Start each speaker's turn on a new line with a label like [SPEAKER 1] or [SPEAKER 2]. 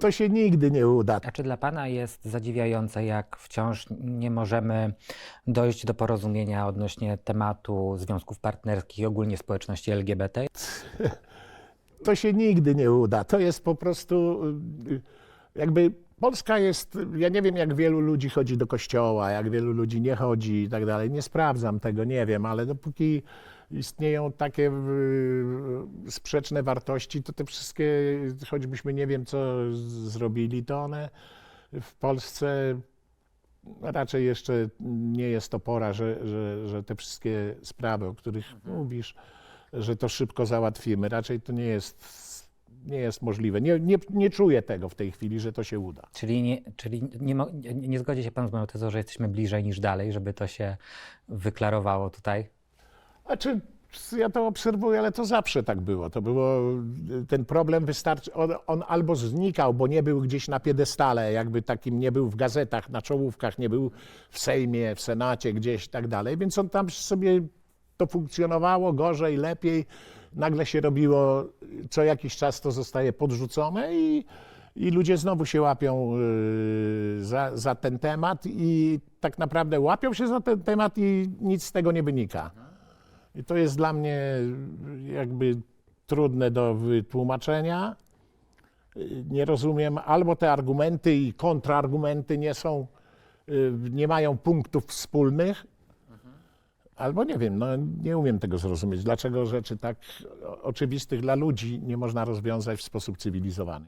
[SPEAKER 1] to się nigdy nie uda.
[SPEAKER 2] A czy dla Pana jest zadziwiające, jak wciąż nie możemy dojść do porozumienia odnośnie tematu związków partnerskich i ogólnie społeczności LGBT?
[SPEAKER 1] To się nigdy nie uda. To jest po prostu y, jakby Polska jest, ja nie wiem jak wielu ludzi chodzi do kościoła, jak wielu ludzi nie chodzi i tak dalej. Nie sprawdzam tego, nie wiem, ale dopóki istnieją takie sprzeczne wartości, to te wszystkie, choćbyśmy nie wiem co zrobili, to one w Polsce raczej jeszcze nie jest to pora, że, że, że te wszystkie sprawy, o których mówisz, że to szybko załatwimy. Raczej to nie jest, nie jest możliwe. Nie, nie, nie czuję tego w tej chwili, że to się uda.
[SPEAKER 2] Czyli, nie, czyli nie, mo- nie, nie zgodzi się Pan z moją tezą, że jesteśmy bliżej niż dalej, żeby to się wyklarowało tutaj?
[SPEAKER 1] Znaczy, ja to obserwuję, ale to zawsze tak było. To było, ten problem wystarczy, on, on albo znikał, bo nie był gdzieś na piedestale, jakby takim nie był w gazetach, na czołówkach, nie był w Sejmie, w Senacie, gdzieś i tak dalej, więc on tam sobie to funkcjonowało gorzej, lepiej. Nagle się robiło, co jakiś czas to zostaje podrzucone i, i ludzie znowu się łapią yy, za, za ten temat i tak naprawdę łapią się za ten temat i nic z tego nie wynika. I to jest dla mnie jakby trudne do wytłumaczenia. Y, Nie rozumiem, albo te argumenty i kontrargumenty nie są, nie mają punktów wspólnych, albo nie wiem, no nie umiem tego zrozumieć. Dlaczego rzeczy tak oczywistych dla ludzi nie można rozwiązać w sposób cywilizowany.